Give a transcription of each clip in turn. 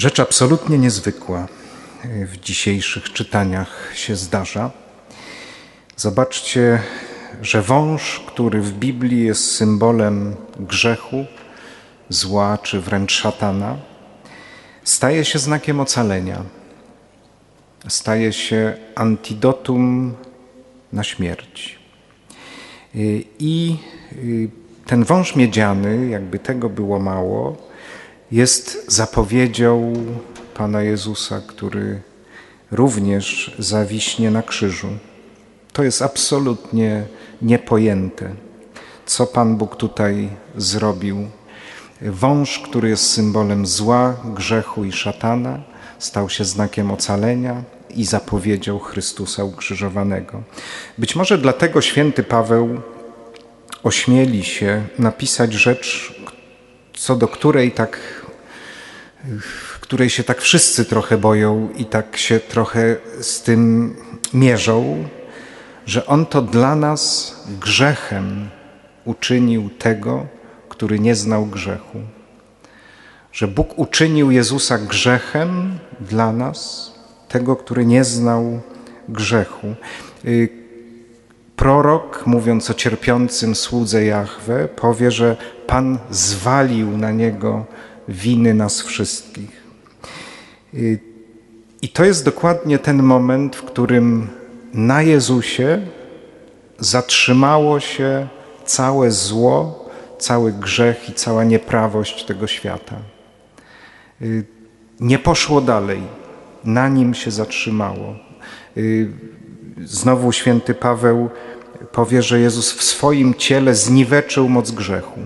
Rzecz absolutnie niezwykła w dzisiejszych czytaniach się zdarza. Zobaczcie, że wąż, który w Biblii jest symbolem grzechu, zła czy wręcz szatana, staje się znakiem ocalenia, staje się antidotum na śmierć. I ten wąż miedziany, jakby tego było mało, jest zapowiedzią Pana Jezusa, który również zawiśnie na krzyżu. To jest absolutnie niepojęte, co Pan Bóg tutaj zrobił. Wąż, który jest symbolem zła, grzechu i szatana, stał się znakiem ocalenia i zapowiedzią Chrystusa ukrzyżowanego. Być może dlatego święty Paweł ośmieli się napisać rzecz, co do której tak której się tak wszyscy trochę boją i tak się trochę z tym mierzą, że On to dla nas grzechem uczynił tego, który nie znał grzechu. Że Bóg uczynił Jezusa grzechem dla nas, tego, który nie znał grzechu. Y, prorok, mówiąc o cierpiącym słudze Jahwe, powie, że Pan zwalił na niego winy nas wszystkich. I to jest dokładnie ten moment, w którym na Jezusie zatrzymało się całe zło, cały grzech i cała nieprawość tego świata. Nie poszło dalej, na nim się zatrzymało. Znowu święty Paweł powie, że Jezus w swoim ciele zniweczył moc grzechu.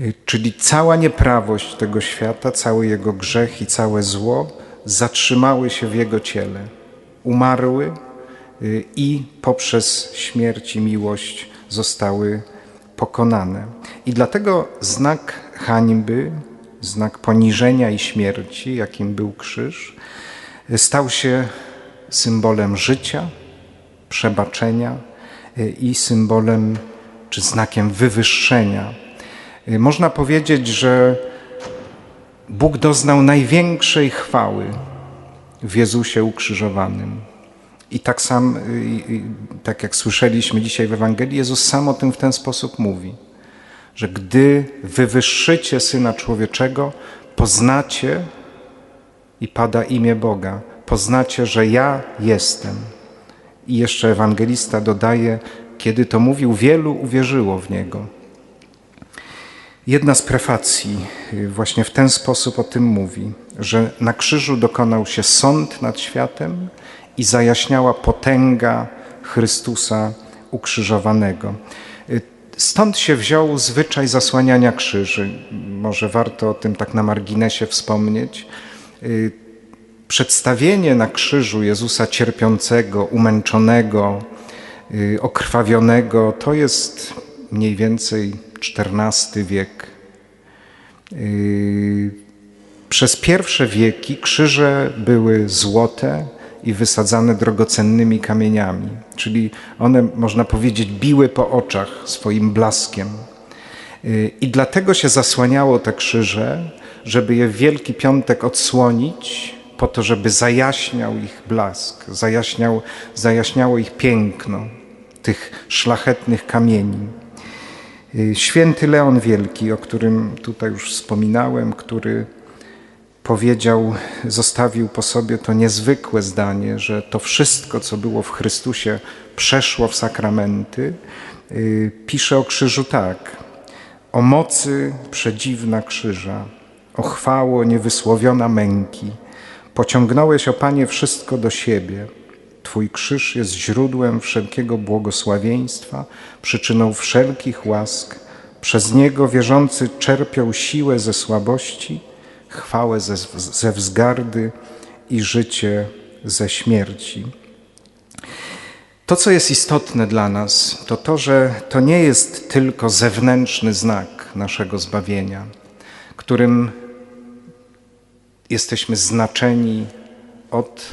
Y, czyli cała nieprawość tego świata, cały jego grzech i całe zło zatrzymały się w jego ciele, umarły y, i poprzez śmierć i miłość zostały pokonane. I dlatego znak hańby, znak poniżenia i śmierci, jakim był krzyż, y, stał się symbolem życia, przebaczenia i symbolem czy znakiem wywyższenia można powiedzieć, że Bóg doznał największej chwały w Jezusie ukrzyżowanym. I tak sam, y, tak jak słyszeliśmy dzisiaj w Ewangelii, Jezus sam o tym w ten sposób mówi, że gdy wywyższycie Syna Człowieczego, poznacie i pada imię Boga, poznacie, że ja jestem. I jeszcze ewangelista dodaje, kiedy to mówił, wielu uwierzyło w Niego. Jedna z prefacji y, właśnie w ten sposób o tym mówi, że na krzyżu dokonał się sąd nad światem i zajaśniała potęga Chrystusa ukrzyżowanego. Y, stąd się wziął zwyczaj zasłaniania krzyży. Może warto o tym tak na marginesie wspomnieć. Y, przedstawienie na krzyżu Jezusa cierpiącego, umęczonego, okrwawionego to jest mniej więcej XIV wiek. Yy, przez pierwsze wieki krzyże były złote i wysadzane drogocennymi kamieniami, czyli one, można powiedzieć, biły po oczach swoim blaskiem. Yy, I dlatego się zasłaniało te krzyże, żeby je w Wielki Piątek odsłonić, po to, żeby zajaśniał ich blask, zajaśniał, zajaśniało ich piękno, tych szlachetnych kamieni. Y, święty Leon Wielki, o którym tutaj już wspominałem, który powiedział, zostawił po sobie to niezwykłe zdanie, że to wszystko, co było w Chrystusie, przeszło w sakramenty. Y, pisze o krzyżu tak: O mocy przedziwna krzyża, o chwało niewysłowiona męki, pociągnąłeś, o Panie, wszystko do siebie Twój krzyż jest źródłem wszelkiego błogosławieństwa, przyczyną wszelkich łask. Przez niego wierzący czerpią siłę ze słabości, chwałę ze, ze wzgardy i życie ze śmierci. To, co jest istotne dla nas, to to, że to nie jest tylko zewnętrzny znak naszego zbawienia, którym jesteśmy znaczeni od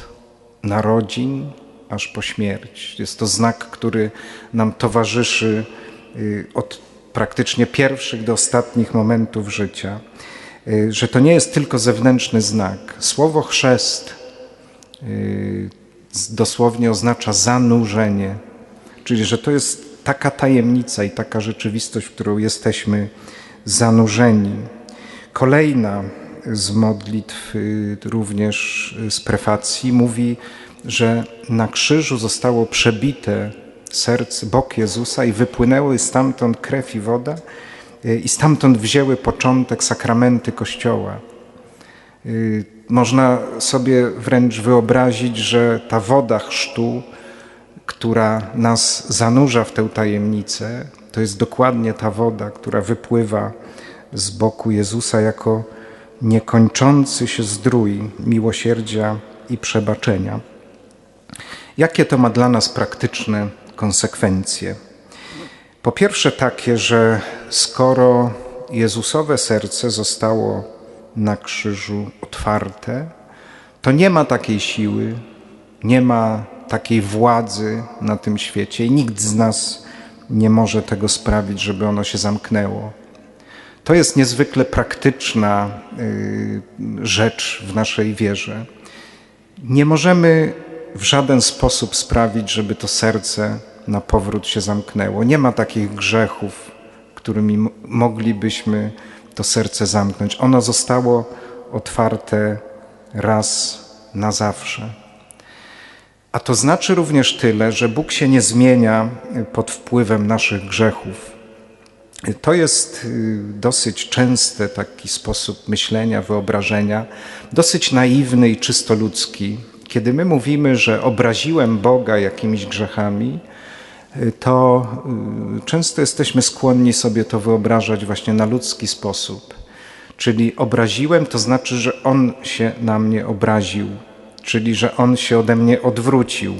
narodzin, aż po śmierć. Jest to znak, który nam towarzyszy y, od praktycznie pierwszych do ostatnich momentów życia. y, że to nie jest tylko zewnętrzny znak. Słowo chrzest y, dosłownie oznacza zanurzenie, czyli że to jest taka tajemnica i taka rzeczywistość, w którą jesteśmy zanurzeni. Kolejna z modlitw, również z prefacji, mówi, że na krzyżu zostało przebite serce, bok Jezusa i wypłynęły stamtąd krew i woda y, i stamtąd wzięły początek sakramenty Kościoła. Y, można sobie wręcz wyobrazić, że ta woda chrztu, która nas zanurza w tę tajemnicę, to jest dokładnie ta woda, która wypływa z boku Jezusa jako niekończący się zdrój miłosierdzia i przebaczenia. Jakie to ma dla nas praktyczne konsekwencje? Po pierwsze, takie, że skoro Jezusowe serce zostało na krzyżu otwarte, to nie ma takiej siły, nie ma takiej władzy na tym świecie i nikt z nas nie może tego sprawić, żeby ono się zamknęło. To jest niezwykle praktyczna y, rzecz w naszej wierze. Nie możemy w żaden sposób sprawić, żeby to serce na powrót się zamknęło. Nie ma takich grzechów, którymi moglibyśmy to serce zamknąć. Ono zostało otwarte raz na zawsze. A to znaczy również tyle, że Bóg się nie zmienia pod wpływem naszych grzechów. To jest y, dosyć częsty taki sposób myślenia, wyobrażenia, dosyć naiwny i czysto ludzki. Kiedy my mówimy, że obraziłem Boga jakimiś grzechami, y, to y, często jesteśmy skłonni sobie to wyobrażać właśnie na ludzki sposób. Czyli obraziłem, to znaczy, że On się na mnie obraził, czyli że On się ode mnie odwrócił,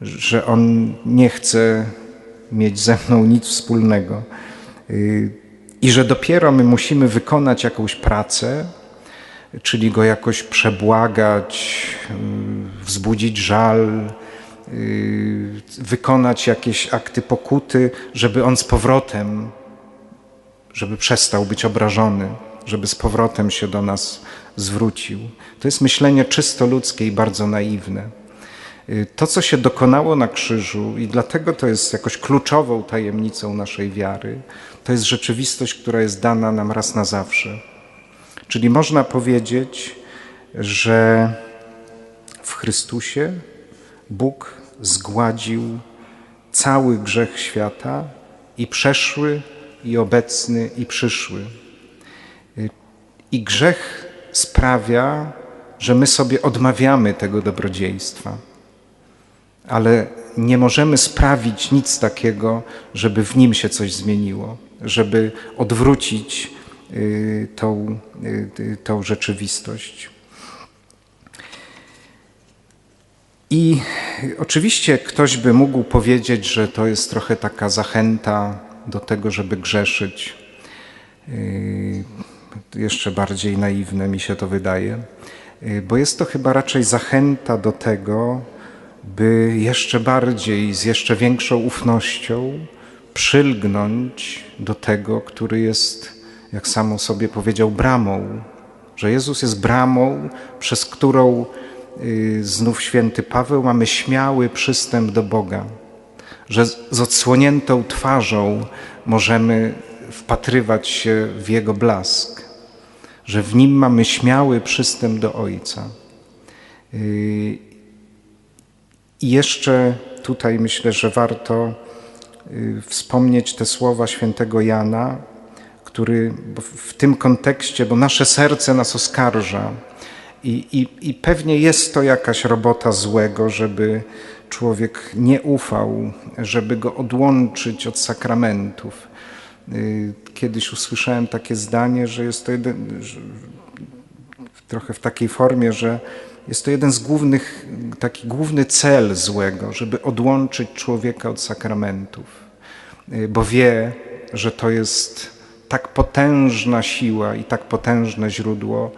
że On nie chce mieć ze mną nic wspólnego. Y, I że dopiero my musimy wykonać jakąś pracę, czyli go jakoś przebłagać, y, wzbudzić żal, y, wykonać jakieś akty pokuty, żeby on z powrotem, żeby przestał być obrażony, żeby z powrotem się do nas zwrócił. To jest myślenie czysto ludzkie i bardzo naiwne. Y, to, co się dokonało na krzyżu, i dlatego to jest jakoś kluczową tajemnicą naszej wiary, to jest rzeczywistość, która jest dana nam raz na zawsze. Czyli można powiedzieć, że w Chrystusie Bóg zgładził cały grzech świata i przeszły, i obecny, i przyszły. I grzech sprawia, że my sobie odmawiamy tego dobrodziejstwa ale nie możemy sprawić nic takiego, żeby w nim się coś zmieniło, żeby odwrócić tą, y, tą rzeczywistość. I oczywiście ktoś by mógł powiedzieć, że to jest trochę taka zachęta do tego, żeby grzeszyć. Y, jeszcze bardziej naiwne mi się to wydaje, bo jest to chyba raczej zachęta do tego, by jeszcze bardziej, z jeszcze większą ufnością przylgnąć do tego, który jest, jak samo sobie powiedział, bramą, że Jezus jest bramą, przez którą y, znów święty Paweł mamy śmiały przystęp do Boga, że z odsłoniętą twarzą możemy wpatrywać się w Jego blask, że w Nim mamy śmiały przystęp do Ojca. Y, i jeszcze tutaj myślę, że warto y, wspomnieć te słowa świętego Jana, który w tym kontekście, bo nasze serce nas oskarża i, i, i pewnie jest to jakaś robota złego, żeby człowiek nie ufał, żeby go odłączyć od sakramentów. Y, kiedyś usłyszałem takie zdanie, że jest to jeden, trochę w takiej formie, że jest to jeden z głównych, taki główny cel złego, żeby odłączyć człowieka od sakramentów, y, bo wie, że to jest tak potężna siła i tak potężne źródło,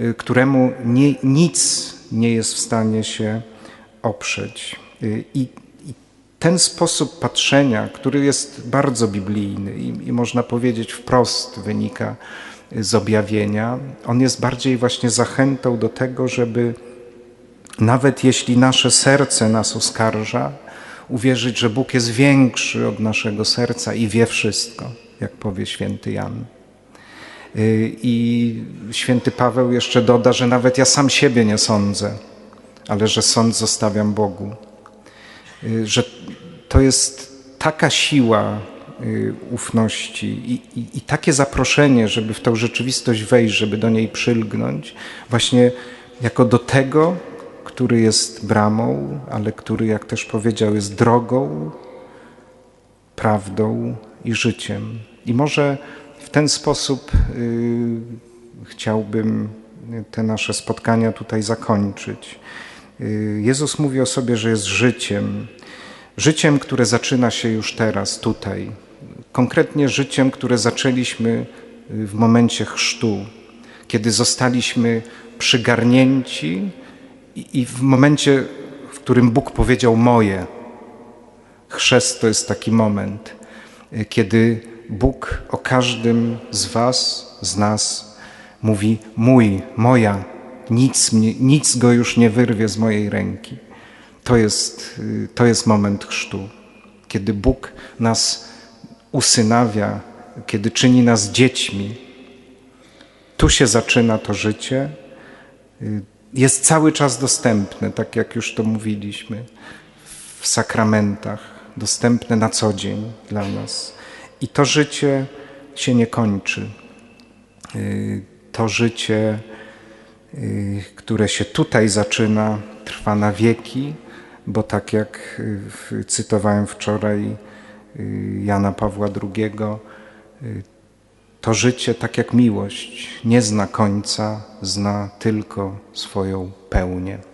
y, któremu nie, nic nie jest w stanie się oprzeć. Y, I, i ten sposób patrzenia, który jest bardzo biblijny i, i można powiedzieć wprost wynika z objawienia, on jest bardziej właśnie zachętą do tego, żeby nawet jeśli nasze serce nas oskarża, uwierzyć, że Bóg jest większy od naszego serca i wie wszystko, jak powie święty Jan. Y, I święty Paweł jeszcze doda, że nawet ja sam siebie nie sądzę, ale że sąd zostawiam Bogu. Y, Że to jest taka siła y, ufności i, i, i takie zaproszenie, żeby w tą rzeczywistość wejść, żeby do niej przylgnąć, właśnie jako do tego, który jest bramą, ale który, jak też powiedział, jest drogą, prawdą i życiem. I może w ten sposób y, chciałbym te nasze spotkania tutaj zakończyć. Y, Jezus mówi o sobie, że jest życiem, życiem, które zaczyna się już teraz, tutaj. Konkretnie życiem, które zaczęliśmy y, w momencie chrztu, kiedy zostaliśmy przygarnięci i, i w momencie, w którym Bóg powiedział moje. Chrzest to jest taki moment, y, kiedy Bóg o każdym z Was, z nas mówi mój, moja, nic, mnie, nic go już nie wyrwie z mojej ręki. To jest, y, to jest moment chrztu, kiedy Bóg nas usynawia, kiedy czyni nas dziećmi. Tu się zaczyna to życie. Jest cały czas dostępne, tak jak już to mówiliśmy, w sakramentach, dostępne na co dzień dla nas. I to życie się nie kończy. Y, To życie, y, które się tutaj zaczyna, trwa na wieki, bo tak jak y, cytowałem wczoraj Jana Pawła II, to życie, tak jak miłość, nie zna końca, zna tylko swoją pełnię.